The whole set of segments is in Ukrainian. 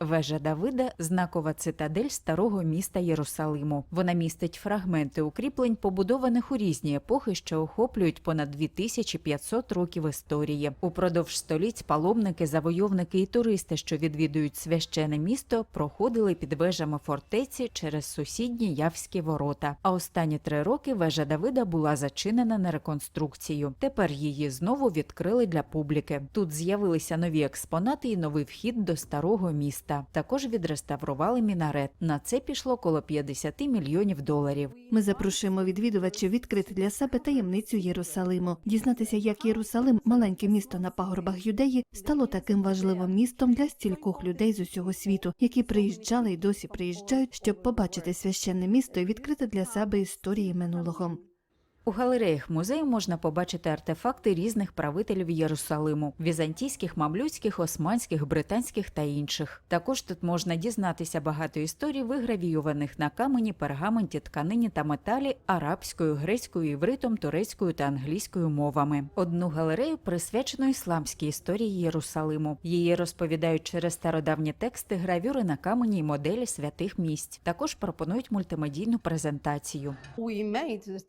Вежа Давида знакова цитадель старого міста Єрусалиму. Вона містить фрагменти укріплень, побудованих у різні епохи, що охоплюють понад 2500 років історії. Упродовж століть паломники, завойовники і туристи, що відвідують священе місто, проходили під вежами фортеці через сусідні Явські ворота. А останні три роки вежа Давида була зачинена на реконструкцію. Тепер її знову відкрили для публіки. Тут з'явилися нові експонати і новий вхід до старого міста. Також відреставрували мінарет. На це пішло коло 50 мільйонів доларів. Ми запрошуємо відвідувачів відкрити для себе таємницю Єрусалиму, дізнатися, як Єрусалим, маленьке місто на пагорбах юдеї, стало таким важливим містом для стількох людей з усього світу, які приїжджали і досі приїжджають, щоб побачити священне місто і відкрити для себе історії минулого. У галереях музею можна побачити артефакти різних правителів Єрусалиму візантійських, мамлюцьких, османських, британських та інших. Також тут можна дізнатися багато історій, вигравійованих на камені, пергаменті, тканині та металі арабською, грецькою, івритом, турецькою та англійською мовами. Одну галерею присвячено ісламській історії Єрусалиму. Її розповідають через стародавні тексти, гравюри на камені й моделі святих місць. Також пропонують мультимедійну презентацію.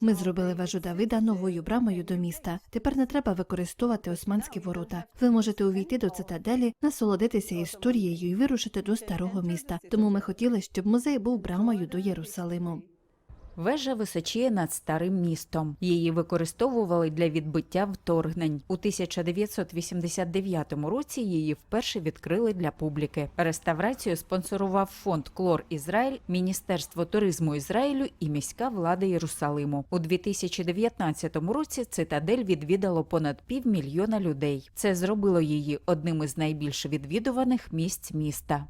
Ми зробили вежу Давида новою брамою до міста. Тепер не треба використовувати османські ворота. Ви можете увійти до цитаделі, насолодитися історією і вирушити до старого міста. Тому ми хотіли, щоб музей був брамою до Єрусалиму. Вежа височіє над старим містом. Її використовували для відбиття вторгнень. У 1989 році її вперше відкрили для публіки. Реставрацію спонсорував фонд Клор Ізраїль, Міністерство туризму Ізраїлю і міська влада Єрусалиму. У 2019 році цитадель відвідало понад півмільйона людей. Це зробило її одним із найбільш відвідуваних місць міста.